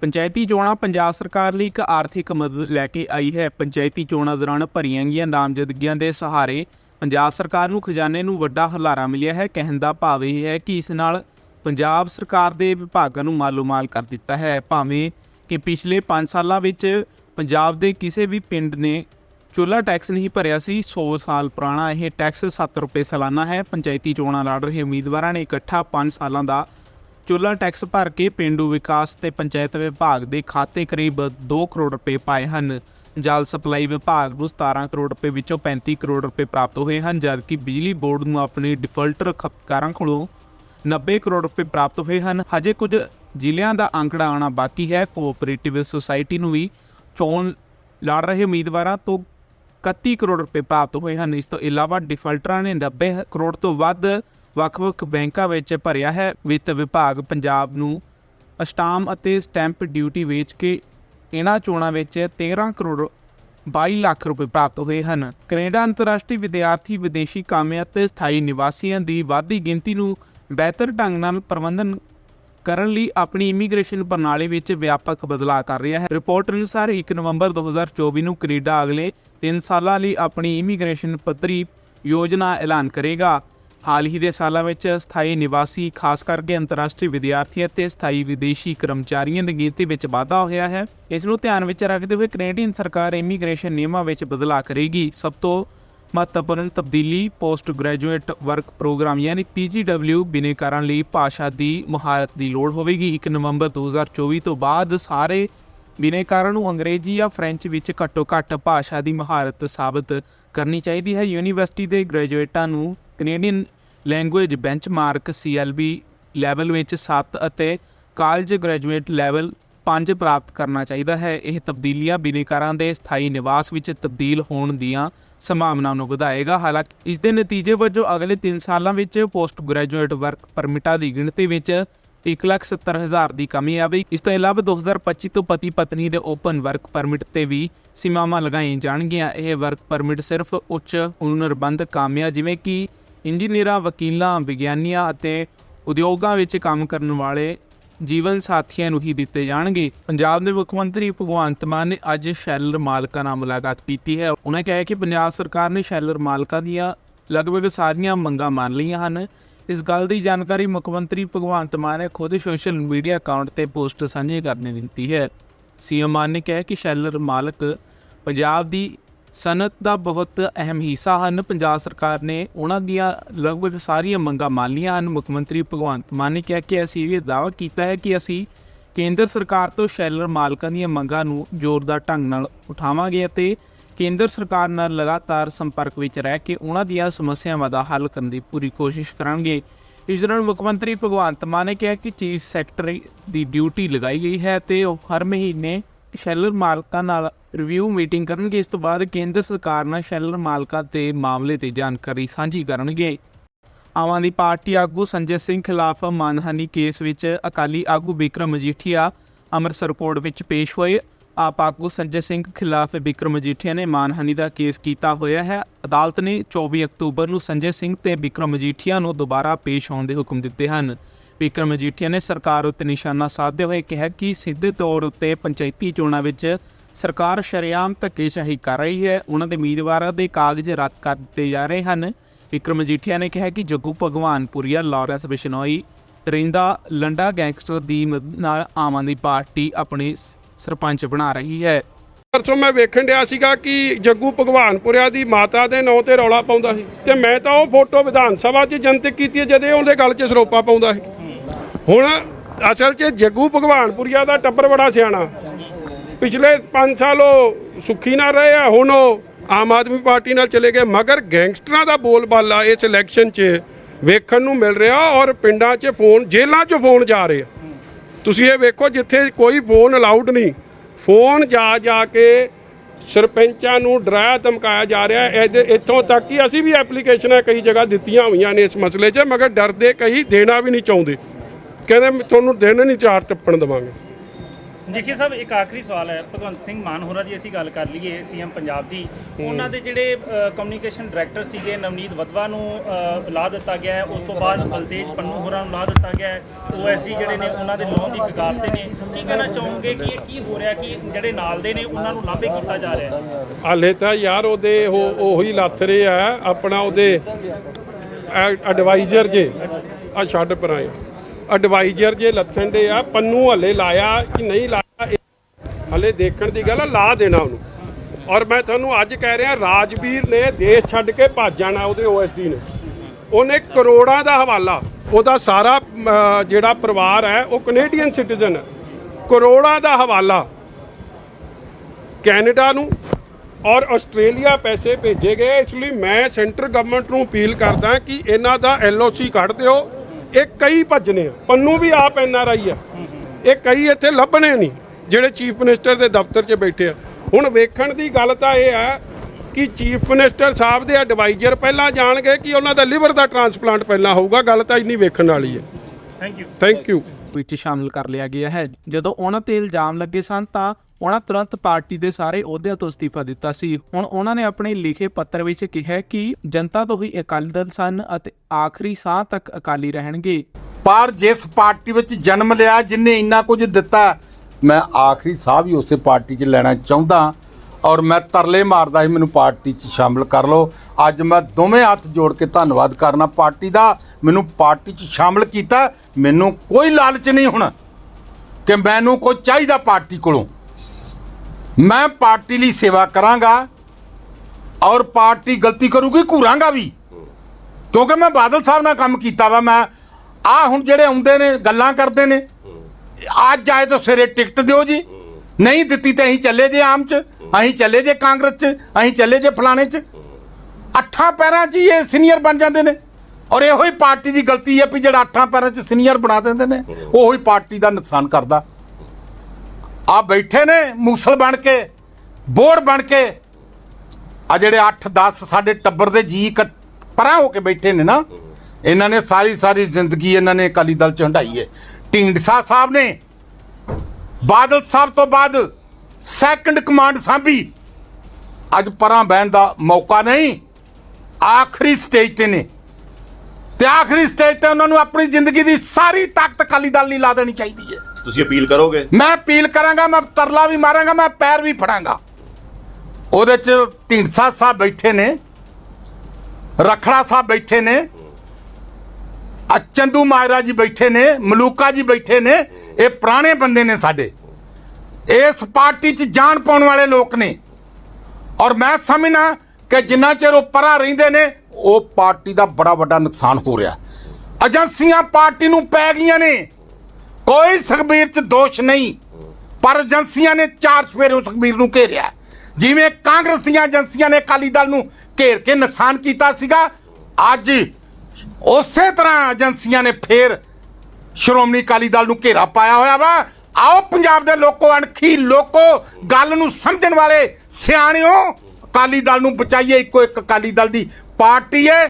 ਪੰਚਾਇਤੀ ਚੋਣਾਂ ਪੰਜਾਬ ਸਰਕਾਰ ਲਈ ਇੱਕ ਆਰਥਿਕ ਮਦਦ ਲੈ ਕੇ ਆਈ ਹੈ। ਪੰਚਾਇਤੀ ਚੋਣਾਂ ਦੌਰਾਨ ਭਰੀਆਂ ਗਈਆਂ ਨਾਮਜ਼ਦਗੀਆਂ ਦੇ ਸਹਾਰੇ ਪੰਜਾਬ ਸਰਕਾਰ ਨੂੰ ਖਜ਼ਾਨੇ ਨੂੰ ਵੱਡਾ ਹੁਲਾਰਾ ਮਿਲਿਆ ਹੈ। ਕਹਿਣ ਦਾ ਭਾਵ ਇਹ ਹੈ ਕਿ ਇਸ ਨਾਲ ਪੰਜਾਬ ਸਰਕਾਰ ਦੇ ਵਿਭਾਗਾਂ ਨੂੰ ਮਾਲੂਮਾਲ ਕਰ ਦਿੱਤਾ ਹੈ। ਭਾਵੇਂ ਕਿ ਪਿਛਲੇ 5 ਸਾਲਾਂ ਵਿੱਚ ਪੰਜਾਬ ਦੇ ਕਿਸੇ ਵੀ ਪਿੰਡ ਨੇ ਚੁੱਲ੍ਹਾ ਟੈਕਸ ਨਹੀਂ ਭਰਿਆ ਸੀ 100 ਸਾਲ ਪੁਰਾਣਾ ਇਹ ਟੈਕਸ 7 ਰੁਪਏ ਸਾਲਾਨਾ ਹੈ। ਪੰਚਾਇਤੀ ਚੋਣਾਂ ਲੜ ਰਹੇ ਉਮੀਦਵਾਰਾਂ ਨੇ ਇਕੱਠਾ 5 ਸਾਲਾਂ ਦਾ ਚੁੱਲ੍ਹਾ ਟੈਕਸ ਭਰ ਕੇ ਪਿੰਡੂ ਵਿਕਾਸ ਤੇ ਪੰਚਾਇਤ ਵਿਭਾਗ ਦੇ ਖਾਤੇ ਕਰੀਬ 2 ਕਰੋੜ ਰੁਪਏ ਪਾਏ ਹਨ। ਜਲ ਸਪਲਾਈ ਵਿਭਾਗ ਨੂੰ 17 ਕਰੋੜ ਰੁਪਏ ਵਿੱਚੋਂ 35 ਕਰੋੜ ਰੁਪਏ ਪ੍ਰਾਪਤ ਹੋਏ ਹਨ, ਜਦਕਿ ਬਿਜਲੀ ਬੋਰਡ ਨੂੰ ਆਪਣੇ ਡਿਫਾਲਟਰ ਖਪਤਕਾਰਾਂ ਕੋਲੋਂ 90 ਕਰੋੜ ਰੁਪਏ ਪ੍ਰਾਪਤ ਹੋਏ ਹਨ। ਹਜੇ ਕੁਝ ਜ਼ਿਲ੍ਹਿਆਂ ਦਾ ਅੰਕੜਾ ਆਉਣਾ ਬਾਕੀ ਹੈ। ਕੋਆਪਰੇਟਿਵ ਸੁਸਾਇਟੀ ਨੂੰ ਵੀ ਚੋਣ ਲੜ ਰਹੇ ਉਮੀਦਵਾਰਾਂ ਤੋਂ 31 ਕਰੋੜ ਰੁਪਏ ਪ੍ਰਾਪਤ ਹੋਏ ਹਨ। ਇਸ ਤੋਂ ਇਲਾਵਾ ਡਿਫਾਲਟਰਾਂ ਨੇ 90 ਕਰੋੜ ਤੋਂ ਵੱਧ ਵੱਖ-ਵੱਖ ਬੈਂਕਾਂ ਵਿੱਚ ਭਰਿਆ ਹੈ। ਵਿੱਤ ਵਿਭਾਗ ਪੰਜਾਬ ਨੂੰ ਅਸਟਾਮ ਅਤੇ ਸਟੈਂਪ ਡਿਊਟੀ ਵੇਚ ਕੇ ਇਹਨਾਂ ਚੋਣਾਂ ਵਿੱਚ 13 ਕਰੋੜ 22 ਲੱਖ ਰੁਪਏ ਪ੍ਰਾਪਤ ਹੋਏ ਹਨ। ਕੈਨੇਡਾ ਅੰਤਰਰਾਸ਼ਟਰੀ ਵਿਦਿਆਰਥੀ ਵਿਦੇਸ਼ੀ ਕਾਮਿਆਂ ਅਤੇ ਸਥਾਈ ਨਿਵਾਸੀਆਂ ਦੀ ਵਾਧੀ ਗਿਣਤੀ ਨੂੰ ਬਿਹਤਰ ਢੰਗ ਨਾਲ ਪ੍ਰਬੰਧਨ ਕਰਨ ਲਈ ਆਪਣੀ ਇਮੀਗ੍ਰੇਸ਼ਨ ਪ੍ਰਣਾਲੀ ਵਿੱਚ ਵਿਆਪਕ ਬਦਲਾਅ ਕਰ ਰਿਹਾ ਹੈ। ਰਿਪੋਰਟ ਅਨੁਸਾਰ 1 ਨਵੰਬਰ 2024 ਨੂੰ ਕੈਨੇਡਾ ਅਗਲੇ 3 ਸਾਲਾਂ ਲਈ ਆਪਣੀ ਇਮੀਗ੍ਰੇਸ਼ਨ ਪੱਧਰੀ ਯੋਜਨਾ ਐਲਾਨ ਕਰੇਗਾ। ਹਾਲ ਹੀ ਦੇ ਸਾਲਾਂ ਵਿੱਚ ਸਥਾਈ ਨਿਵਾਸੀ, ਖਾਸ ਕਰਕੇ ਅੰਤਰਰਾਸ਼ਟਰੀ ਵਿਦਿਆਰਥੀ ਅਤੇ ਸਥਾਈ ਵਿਦੇਸ਼ੀ ਕਰਮਚਾਰੀਆਂ ਦੀ ਗਿਣਤੀ ਵਿੱਚ ਵਾਧਾ ਹੋਇਆ ਹੈ। ਇਸ ਨੂੰ ਧਿਆਨ ਵਿੱਚ ਰੱਖਦੇ ਹੋਏ ਕੈਨੇਡੀਅਨ ਸਰਕਾਰ ਇਮੀਗ੍ਰੇਸ਼ਨ ਨਿਯਮਾਂ ਵਿੱਚ ਬਦਲਾਅ ਕਰੇਗੀ। ਸਭ ਤੋਂ ਮਹੱਤਵਪੂਰਨ ਤਬਦੀਲੀ ਪੋਸਟ ਗ੍ਰੈਜੂਏਟ ਵਰਕ ਪ੍ਰੋਗਰਾਮ ਯਾਨੀ PGW ਬਿਨੇਕਾਰਾਂ ਲਈ ਭਾਸ਼ਾ ਦੀ ਮਹਾਰਤ ਦੀ ਲੋੜ ਹੋਵੇਗੀ। 1 ਨਵੰਬਰ 2024 ਤੋਂ ਬਾਅਦ ਸਾਰੇ ਬਿਨੇਕਾਰਾਂ ਨੂੰ ਅੰਗਰੇਜ਼ੀ ਜਾਂ ਫ੍ਰੈਂਚ ਵਿੱਚ ਘੱਟੋ-ਘੱਟ ਭਾਸ਼ਾ ਦੀ ਮਹਾਰਤ ਸਾਬਤ ਕਰਨੀ ਚਾਹੀਦੀ ਹੈ। ਯੂਨੀਵਰਸਿਟੀ ਦੇ ਗ੍ਰੈਜੂਏਟਾਂ ਨੂੰ Canadian language benchmark CLB level ਵਿੱਚ 7 ਅਤੇ ਕਾਲਜ ਗ੍ਰੈਜੂਏਟ ਲੈਵਲ 5 ਪ੍ਰਾਪਤ ਕਰਨਾ ਚਾਹੀਦਾ ਹੈ। ਇਹ ਤਬਦੀਲੀਆਂ ਬਿਨੇਕਾਰਾਂ ਦੇ ਸਥਾਈ ਨਿਵਾਸ ਵਿੱਚ ਤਬਦੀਲ ਹੋਣ ਦੀਆਂ ਸੰਭਾਵਨਾਵਾਂ ਨੂੰ ਵਧਾਏਗਾ। ਹਾਲਾਂਕਿ ਇਸ ਦੇ ਨਤੀਜੇ ਵਜੋਂ ਅਗਲੇ 3 ਸਾਲਾਂ ਵਿੱਚ ਪੋਸਟ ਗ੍ਰੈਜੂਏਟ ਵਰਕ ਪਰਮਿਟਾਂ ਦੀ ਗਿਣਤੀ ਵਿੱਚ 170000 ਦੀ ਕਮੀ ਆਵੇਗੀ। ਇਸ ਤੋਂ ਇਲਾਵਾ 2025 ਤੋਂ ਪਤੀ ਪਤਨੀ ਦੇ ਓਪਨ ਵਰਕ ਪਰਮਿਟ ਤੇ ਵੀ ਸੀਮਾਵਾਂ ਲਗਾਈਆਂ ਜਾਣਗੀਆਂ। ਇਹ ਵਰਕ ਪਰਮਿਟ ਸਿਰਫ ਉੱਚ ਹੁਨਰਬੰਦ ਕਾਮਿਆਂ ਜਿਵੇਂ ਕਿ ਇੰਜੀਨੀਅਰਾਂ, ਵਕੀਲਾਂ, ਵਿਗਿਆਨੀਆਂ ਅਤੇ ਉਦਯੋਗਾਂ ਵਿੱਚ ਕੰਮ ਕਰਨ ਵਾਲੇ ਜੀਵਨ ਸਾਥੀਆਂ ਨੂੰ ਹੀ ਦਿੱਤੇ ਜਾਣਗੇ। ਪੰਜਾਬ ਦੇ ਮੁੱਖ ਮੰਤਰੀ ਭਗਵੰਤ ਮਾਨ ਨੇ ਅੱਜ ਸ਼ੈਲਰ ਮਾਲਕਾਂ ਨਾਲ ਮੁਲਾਕਾਤ ਕੀਤੀ ਹੈ। ਉਹਨਾਂ ਕਿਹਾ ਕਿ ਪੰਜਾਬ ਸਰਕਾਰ ਨੇ ਸ਼ੈਲਰ ਮਾਲਕਾਂ ਦੀਆਂ ਲਗਭਗ ਸਾਰੀਆਂ ਮੰਗਾਂ ਮੰਨ ਲਈਆਂ ਹਨ। ਇਸ ਗੱਲ ਦੀ ਜਾਣਕਾਰੀ ਮੁੱਖ ਮੰਤਰੀ ਭਗਵੰਤ ਮਾਨ ਨੇ ਖੁਦ ਸੋਸ਼ਲ ਮੀਡੀਆ ਅਕਾਊਂਟ ਤੇ ਪੋਸਟ ਸਾਂਝੇ ਕਰਨੇ ਦਿੱਤੀ ਹੈ। ਸੀਐਮ ਮਾਨ ਨੇ ਕਿਹਾ ਕਿ ਸ਼ੈਲਰ ਮਾਲਕ ਪੰਜਾਬ ਦੀ ਸਨਅਤ ਦਾ ਬਹੁਤ ਅਹਿਮ ਹਿੱਸਾ ਹਨ। ਪੰਜਾਬ ਸਰਕਾਰ ਨੇ ਉਹਨਾਂ ਦੀਆਂ ਲਗਭਗ ਸਾਰੀਆਂ ਮੰਗਾਂ ਮੰਨ ਲਈਆਂ ਹਨ। ਮੁੱਖ ਮੰਤਰੀ ਭਗਵੰਤ ਮਾਨ ਨੇ ਕਿਹਾ ਕਿ ਅਸੀਂ ਇਹ ਦਾਅਵਾ ਕੀਤਾ ਹੈ ਕਿ ਅਸੀਂ ਕੇਂਦਰ ਸਰਕਾਰ ਤੋਂ ਸ਼ੈਲਰ ਮਾਲਕਾਂ ਦੀਆਂ ਮੰਗਾਂ ਨੂੰ ਜ਼ੋਰਦਾਰ ਢੰਗ ਨਾਲ ਉਠਾਵਾਂਗੇ ਅਤੇ ਕੇਂਦਰ ਸਰਕਾਰ ਨਾਲ ਲਗਾਤਾਰ ਸੰਪਰਕ ਵਿੱਚ ਰਹਿ ਕੇ ਉਹਨਾਂ ਦੀਆਂ ਸਮੱਸਿਆਵਾਂ ਦਾ ਹੱਲ ਕਰਨ ਦੀ ਪੂਰੀ ਕੋਸ਼ਿਸ਼ ਕਰਾਂਗੇ। ਇਸ ਦੌਰਾਨ ਮੁੱਖ ਮੰਤਰੀ ਭਗਵੰਤ ਮਾਨ ਨੇ ਕਿਹਾ ਕਿ ਚੀਫ ਸੈਕਟਰੀ ਦੀ ਡਿਊਟੀ ਲਗਾਈ ਗਈ ਹੈ ਤੇ ਉਹ ਹਰ ਮਹੀਨੇ ਸ਼ੈਲਰ ਮਾਲਕਾਂ ਨਾਲ ਰਿਵਿਊ ਮੀਟਿੰਗ ਕਰਨਗੇ, ਇਸ ਤੋਂ ਬਾਅਦ ਕੇਂਦਰ ਸਰਕਾਰ ਨਾਲ ਸ਼ੈਲਰ ਮਾਲਕਾਂ ਤੇ ਮਾਮਲੇ ਤੇ ਜਾਣਕਾਰੀ ਸਾਂਝੀ ਕਰਨਗੇ। ਆਮ ਆਦਮੀ ਪਾਰਟੀ ਆਗੂ ਸੰਜੇ ਸਿੰਘ ਖਿਲਾਫ ਮਾਨਹਾਨੀ ਕੇਸ ਵਿੱਚ ਅਕਾਲੀ ਆਗੂ ਬਿਕਰਮ ਮਜੀਠੀਆ ਅੰਮ੍ਰਿਤਸਰ ਕੋਰਟ ਵਿੱਚ ਪੇਸ਼ ਹੋਏ। ਆਪ ਆਗੂ ਸੰਜੇ ਸਿੰਘ ਖਿਲਾਫ ਬਿਕਰਮ ਮਜੀਠੀਆ ਨੇ ਮਾਨਹਾਨੀ ਦਾ ਕੇਸ ਕੀਤਾ ਹੋਇਆ ਹੈ। ਅਦਾਲਤ ਨੇ 24 ਅਕਤੂਬਰ ਨੂੰ ਸੰਜੇ ਸਿੰਘ ਤੇ ਬਿਕਰਮ ਮਜੀਠੀਆ ਨੂੰ ਦੁਬਾਰਾ ਪੇਸ਼ ਹੋਣ ਦੇ ਹੁਕਮ ਦਿੱਤੇ ਹਨ। ਵਿਕਰਮ ਮਜੀਠੀਆ ਨੇ ਸਰਕਾਰ ਉੱਤੇ ਨਿਸ਼ਾਨਾ ਸਾਧਦੇ ਹੋਏ ਕਿਹਾ ਕਿ ਸਿੱਧੇ ਤੌਰ ਉੱਤੇ ਪੰਚਾਇਤੀ ਚੋਣਾਂ ਵਿੱਚ ਸਰਕਾਰ ਸ਼ਰੇਆਮ ਧੱਕੇਸ਼ਾਹੀ ਕਰ ਰਹੀ ਹੈ। ਉਹਨਾਂ ਦੇ ਉਮੀਦਵਾਰਾਂ ਦੇ ਕਾਗਜ਼ ਰੱਦ ਕਰ ਦਿੱਤੇ ਜਾ ਰਹੇ ਹਨ। ਵਿਕਰਮ ਮਜੀਠੀਆ ਨੇ ਕਿਹਾ ਕਿ ਜੱਗੂ ਭਗਵਾਨਪੁਰੀਆ, ਲਾਰੈਂਸ ਬਿਸ਼ਨੋਈ ਰਿੰਦਾ ਲੰਡਾ ਗੈਂਗਸਟਰ ਦੀ ਮਦਦ ਨਾਲ ਆਮ ਆਦਮੀ ਪਾਰਟੀ ਆਪਣੇ ਸਰਪੰਚ ਬਣਾ ਰਹੀ ਹੈ। ਪਰਸੋਂ ਮੈਂ ਵੇਖਣ ਡਿਆ ਸੀਗਾ ਕਿ ਜੱਗੂ ਭਗਵਾਨਪੁਰਿਆ ਦੀ ਮਾਤਾ ਦੇ ਨਾਂ ਤੇ ਰੌਲਾ ਪਾਉਂਦਾ ਸੀ ਤੇ ਮੈਂ ਤਾਂ ਉਹ ਫੋਟੋ ਵਿਧਾਨ ਸਭਾ 'ਚ ਜਨਤਕ ਕੀਤੀ ਹੈ, ਜਦੇ ਉਹਦੇ ਗੱਲ 'ਚ ਸਰੋਪਾ ਪਾਉਂਦਾ ਸੀ। ਹੁਣ ਅਸਲ 'ਚ ਜੱਗੂ ਭਗਵਾਨਪੁਰੀਆ ਦਾ ਟੱਬਰ ਬੜਾ ਸਿਆਣਾ। ਪਿਛਲੇ 5 ਸਾਲ ਉਹ ਸੁੱਖੀ ਨਾਲ ਰਹੇ ਆ, ਹੁਣ ਉਹ ਆਮ ਆਦਮੀ ਪਾਰਟੀ ਨਾਲ ਚਲੇ ਗਏ। ਮਗਰ ਗੈਂਗਸਟਰਾਂ ਦਾ ਬੋਲਬਾਲਾ ਇਸ ਇਲੈਕਸ਼ਨ 'ਚ ਵੇਖਣ ਨੂੰ ਮਿਲ ਰਿਹਾ ਔਰ ਪਿੰਡਾਂ 'ਚ ਫੋਨ, ਜੇਲ੍ਹਾਂ 'ਚ ਫੋਨ ਜਾ ਰਹੇ ਆ। ਤੁਸੀਂ ਇਹ ਵੇਖੋ ਜਿੱਥੇ ਕੋਈ ਫੋਨ ਅਲਾਉਡ ਨਹੀਂ। ਫੋਨ ਜਾ ਜਾ ਕੇ ਸਰਪੰਚਾਂ ਨੂੰ ਡਰਾਇਆ, ਧਮਕਾਇਆ ਜਾ ਰਿਹਾ। ਹੈ ਇਹਦੇ, ਇੱਥੋਂ ਤੱਕ ਕਿ ਅਸੀਂ ਵੀ ਐਪਲੀਕੇਸ਼ਨਾਂ ਕਈ ਜਗ੍ਹਾ ਦਿੱਤੀਆਂ ਹੋਈਆਂ ਨੇ ਇਸ ਮਸਲੇ 'ਚ, ਮਗਰ ਡਰਦੇ ਕਈ ਦੇਣਾ ਵੀ ਨਹੀਂ ਚਾਹੁੰਦੇ। ਕਹਿੰਦੇ ਤੁਹਾਨੂੰ ਦਿਨ ਨਹੀਂ ਚਾਰ ਟੱਪਣ ਦੇਵਾਂਗੇ। ਜੀਠੀ ਸਾਹਿਬ ਇੱਕ ਆਖਰੀ ਸਵਾਲ ਹੈ ਭਗਵੰਤ ਸਿੰਘ ਮਾਨ ਹੋਰਾਂ ਦੀ ਅਸੀਂ ਗੱਲ ਕਰ ਲਈਏ ਸੀਐਮ ਪੰਜਾਬ ਦੀ। ਉਹਨਾਂ ਦੇ ਜਿਹੜੇ ਕਮਿਊਨੀਕੇਸ਼ਨ ਡਾਇਰੈਕਟਰ ਸੀਗੇ ਨਵਨੀਤ ਵਦਵਾ ਨੂੰ ਲਾ ਦਿੱਤਾ ਗਿਆ ਹੈ। ਉਸ ਤੋਂ ਬਾਅਦ ਬਲਤੇਜ ਪੰਨੂ ਹੋਰਾਂ ਨੂੰ ਲਾ ਦਿੱਤਾ ਗਿਆ ਹੈ। ਓਐਸਡੀ ਜਿਹੜੇ ਨੇ ਉਹਨਾਂ ਦੇ ਨਾਂ ਦੀ ਕਗਾਰ ਤੇ ਨੇ। ਕੀ ਕਹਿਣਾ ਚਾਹੋਗੇ ਕਿ ਇਹ ਕੀ ਹੋ ਰਿਹਾ ਕਿ ਜਿਹੜੇ ਨਾਲ ਦੇ ਨੇ ਉਹਨਾਂ ਨੂੰ ਲਾਭੇ ਕੀਤਾ ਜਾ ਰਿਹਾ ਹੈ? ਹਾਲੇ ਤਾਂ ਯਾਰ ਉਹਦੇ ਉਹ ਉਹੀ ਲੱਥ ਰਹੇ ਆ ਆਪਣਾ ਉਹਦੇ ਐਡਵਾਈਜ਼ਰ ਜੇ ਆ ਛੱਡ ਪਰਾਂ ਐਡਵਾਈਜ਼ਰ ਜੇ ਲੱਥਣ ਦੇ ਆ, ਪੰਨੂ ਹਲੇ ਲਾਇਆ ਕਿ ਨਹੀਂ ਲਾਇਆ ਹਲੇ ਦੇਖਣ ਦੀ ਗੱਲ ਆ, ਲਾ ਦੇਣਾ ਉਹਨੂੰ। ਔਰ ਮੈਂ ਤੁਹਾਨੂੰ ਅੱਜ ਕਹਿ ਰਿਹਾ, ਰਾਜਵੀਰ ਨੇ ਦੇਸ਼ ਛੱਡ ਕੇ ਭੱਜ ਜਾਣਾ ਉਹਦੇ ਓਐਸਡੀ ਨੇ। ਉਹਨੇ ਕਰੋੜਾਂ ਦਾ ਹਵਾਲਾ, ਉਹਦਾ ਸਾਰਾ ਜਿਹੜਾ ਪਰਿਵਾਰ ਹੈ, ਉਹ ਕੈਨੇਡੀਅਨ ਸਿਟੀਜ਼ਨ ਹੈ। ਕਰੋੜਾਂ ਦਾ ਹਵਾਲਾ ਕੈਨੇਡਾ ਨੂੰ ਔਰ ਆਸਟ੍ਰੇਲੀਆ ਪੈਸੇ ਭੇਜੇ ਗਏ, ਇਸ ਲਈ ਮੈਂ ਸੈਂਟਰ ਗਵਰਨਮੈਂਟ ਨੂੰ ਅਪੀਲ ਕਰਦਾ ਕਿ ਇਹਨਾਂ ਦਾ ਐਲਓਸੀ ਕੱਢ ਦਿਓ। ਇਹ ਕਈ ਭੱਜਣੇ ਆ। ਪੰਨੂ ਵੀ ਆਪ ਐਨਆਰਆਈ ਆ। ਇਹ ਕਈ ਇੱਥੇ ਲੱਭਣੇ ਨਹੀਂ ਜਿਹੜੇ ਚੀਫ ਮਿਨਿਸਟਰ ਦੇ ਦਫ਼ਤਰ 'ਚ ਬੈਠੇ ਆ। ਹੁਣ ਵੇਖਣ ਦੀ ਗੱਲ ਤਾਂ ਇਹ ਆ ਕਿ ਚੀਫ ਮਿਨਿਸਟਰ ਸਾਹਿਬ ਦੇ ਐਡਵਾਈਜ਼ਰ ਪਹਿਲਾਂ ਜਾਣਗੇ ਕਿ ਉਹਨਾਂ ਦਾ ਲਿਵਰ ਦਾ ਟ੍ਰਾਂਸਪਲਾਂਟ ਪਹਿਲਾਂ ਹੋਊਗਾ। ਗੱਲ ਤਾਂ ਇੰਨੀ ਵੇਖਣ ਵਾਲੀ ਹੈ ਥੈਂਕ ਯੂ ਥੈਂਕ ਯੂ ਵਿੱਚ ਸ਼ਾਮਲ ਕਰ ਲਿਆ ਗਿਆ ਹੈ। ਜਦੋਂ ਉਹਨਾਂ ਤੇ ਇਲਜ਼ਾਮ ਲੱਗੇ ਸਨ ਤਾਂ ਉਹਨਾਂ ਤੁਰੰਤ ਪਾਰਟੀ ਦੇ ਸਾਰੇ ਅਹੁਦਿਆਂ ਤੋਂ ਅਸਤੀਫਾ ਦਿੱਤਾ ਸੀ। ਹੁਣ ਉਹਨਾਂ ਨੇ ਆਪਣੇ ਲਿਖੇ ਪੱਤਰ ਵਿੱਚ ਕਿਹਾ ਕਿ ਜਨਤਾ ਤੋਂ ਹੀ ਅਕਾਲੀ ਦਲ ਸਨ ਅਤੇ ਆਖਰੀ ਸਾਹ ਤੱਕ ਅਕਾਲੀ ਰਹਿਣਗੇ। ਪਰ ਜਿਸ ਪਾਰਟੀ ਵਿੱਚ ਜਨਮ ਲਿਆ, ਜਿਨੇ ਇੰਨਾ ਕੁਝ ਦਿੱਤਾ, ਮੈਂ ਆਖਰੀ ਸਾਹ ਵੀ ਉਸੇ ਪਾਰਟੀ 'ਚ ਲੈਣਾ ਚਾਹੁੰਦਾ ਔਰ ਮੈਂ ਤਰਲੇ ਮਾਰਦਾ ਸੀ ਮੈਨੂੰ ਪਾਰਟੀ 'ਚ ਸ਼ਾਮਲ ਕਰ ਲਓ। ਅੱਜ ਮੈਂ ਦੋਵੇਂ ਹੱਥ ਜੋੜ ਕੇ ਧੰਨਵਾਦ ਕਰਨਾ ਪਾਰਟੀ ਦਾ। ਮੈਨੂੰ ਪਾਰਟੀ 'ਚ ਸ਼ਾਮਲ ਕੀਤਾ, ਮੈਨੂੰ ਕੋਈ ਲਾਲਚ ਨਹੀਂ ਹੁਣ ਕਿ ਮੈਨੂੰ ਕੋਈ ਚਾਹੀਦਾ ਪਾਰਟੀ ਕੋਲੋਂ। ਮੈਂ ਪਾਰਟੀ ਲਈ ਸੇਵਾ ਕਰਾਂਗਾ ਔਰ ਪਾਰਟੀ ਗਲਤੀ ਕਰੂਗੀ, ਘੂਰਾਂਗਾ ਵੀ। ਕਿਉਂਕਿ ਮੈਂ ਬਾਦਲ ਸਾਹਿਬ ਨਾਲ ਕੰਮ ਕੀਤਾ ਵਾ, ਮੈਂ ਆ ਹੁਣ ਜਿਹੜੇ ਆਉਂਦੇ ਨੇ, ਗੱਲਾਂ ਕਰਦੇ ਨੇ, ਅੱਜ ਆਏ ਤਾਂ ਸਵੇਰੇ ਟਿਕਟ ਦਿਓ ਜੀ। ਨਹੀਂ ਦਿੱਤੀ ਤਾਂ ਅਸੀਂ ਚੱਲੇ ਜੇ ਆਮ ਚ, ਅਸੀਂ ਚੱਲੇ ਜੇ ਕਾਂਗਰਸ ਚ, ਅਸੀਂ ਚੱਲੇ ਜੇ ਫਲਾਣੇ ਚ। ਅੱਠਾਂ ਪੈਰਾਂ 'ਚ ਹੀ ਇਹ ਸੀਨੀਅਰ ਬਣ ਜਾਂਦੇ ਨੇ। ਔਰ ਇਹੋ ਹੀ ਪਾਰਟੀ ਦੀ ਗਲਤੀ ਹੈ ਵੀ ਜਿਹੜਾ ਅੱਠਾਂ ਪੈਰਾਂ 'ਚ ਸੀਨੀਅਰ ਬਣਾ ਦਿੰਦੇ ਨੇ, ਉਹੋ ਹੀ ਪਾਰਟੀ ਦਾ ਨੁਕਸਾਨ ਕਰਦਾ। ਆ ਬੈਠੇ ਨੇ ਮੂਸਲ ਬਣ ਕੇ, ਬੋੜ ਬਣ ਕੇ। ਆ ਜਿਹੜੇ 8 10 ਸਾਡੇ ਟੱਬਰ ਦੇ ਜੀ ਇਕੱਠ- ਪਰਾਂ ਹੋ ਕੇ ਬੈਠੇ ਨੇ ਨਾ, ਇਹਨਾਂ ਨੇ ਸਾਰੀ ਸਾਰੀ ਜ਼ਿੰਦਗੀ ਇਹਨਾਂ ਨੇ ਅਕਾਲੀ ਦਲ ਚ ਹੰਡਾਈ ਹੈ ਢੀਂਡਸਾ ਸਾਹਿਬ ਨੇ, ਬਾਦਲ ਸਾਹਿਬ ਤੋਂ ਬਾਅਦ ਸੈਕੰਡ ਕਮਾਂਡ ਸਾਂਭੀ। ਅੱਜ ਪਰਾਂ ਬਹਿਣ ਦਾ ਮੌਕਾ ਨਹੀਂ, ਆਖਰੀ ਸਟੇਜ ਤੇ ਨੇ। ਤੇ ਆਖਰੀ ਸਟੇਜ ਤੇ ਉਹਨਾਂ ਨੂੰ ਆਪਣੀ ਜ਼ਿੰਦਗੀ ਦੀ ਸਾਰੀ ਤਾਕਤ ਅਕਾਲੀ ਦਲ ਲਈ ਲਾ ਦੇਣੀ ਚਾਹੀਦੀ ਹੈ ਤੁਸੀਂ ਅਪੀਲ ਕਰੋਗੇ? ਮੈਂ ਅਪੀਲ ਕਰਾਂਗਾ, ਮੈਂ ਤਰਲਾ ਵੀ ਮਾਰਾਂਗਾ, ਮੈਂ ਪੈਰ ਵੀ ਫੜਾਂਗਾ। ਉਹਦੇ ਚ ਢੀਂਡਸਾ ਸਾਹਿਬ ਬੈਠੇ ਨੇ, ਰਖੜਾ ਸਾਹਿਬ ਬੈਠੇ ਨੇ ਆ ਚੰਦੂ ਮਾਇਰਾ ਜੀ ਬੈਠੇ ਨੇ, ਮਲੂਕਾ ਜੀ ਬੈਠੇ ਨੇ, ਇਹ ਪੁਰਾਣੇ ਬੰਦੇ ਨੇ ਸਾਡੇ। ਇਸ ਪਾਰਟੀ 'ਚ ਜਾਣ ਪਾਉਣ ਵਾਲੇ ਲੋਕ ਨੇ। ਔਰ ਮੈਂ ਸਮਝਣਾ ਕਿ ਜਿੰਨਾ ਚਿਰ ਉਹ ਪਰਾਂ ਰਹਿੰਦੇ ਨੇ, ਉਹ ਪਾਰਟੀ ਦਾ ਬੜਾ ਵੱਡਾ ਨੁਕਸਾਨ ਹੋ ਰਿਹਾ। ਏਜੰਸੀਆਂ ਪਾਰਟੀ ਨੂੰ ਪੈ ਗਈਆਂ ਨੇ। ਕੋਈ ਸੁਖਬੀਰ 'ਚ ਦੋਸ਼ ਨਹੀਂ। ਪਰ ਏਜੰਸੀਆਂ ਨੇ ਚਾਰ ਸਵੇਰੇ ਸੁਖਬੀਰ ਨੂੰ ਘੇਰਿਆ। ਜਿਵੇਂ ਕਾਂਗਰਸੀਆਂ ਏਜੰਸੀਆਂ ਨੇ ਅਕਾਲੀ ਦਲ ਨੂੰ ਘੇਰ ਕੇ ਨੁਕਸਾਨ ਕੀਤਾ ਸੀਗਾ, ਅੱਜ ਉਸੇ ਤਰ੍ਹਾਂ ਏਜੰਸੀਆਂ ਨੇ ਫੇਰ ਸ਼੍ਰੋਮਣੀ ਅਕਾਲੀ ਦਲ ਨੂੰ ਘੇਰਾ ਪਾਇਆ ਹੋਇਆ ਵਾ। ਆਓ ਪੰਜਾਬ ਦੇ ਲੋਕੋ, ਅਣਖੀ ਲੋਕੋ, ਗੱਲ ਨੂੰ ਸਮਝਣ ਵਾਲੇ ਸਿਆਣਿਓ, ਅਕਾਲੀ ਦਲ ਨੂੰ ਬਚਾਈਏ, ਇੱਕੋ ਇੱਕ ਅਕਾਲੀ ਦਲ ਦੀ ਪਾਰਟੀ ਹੈ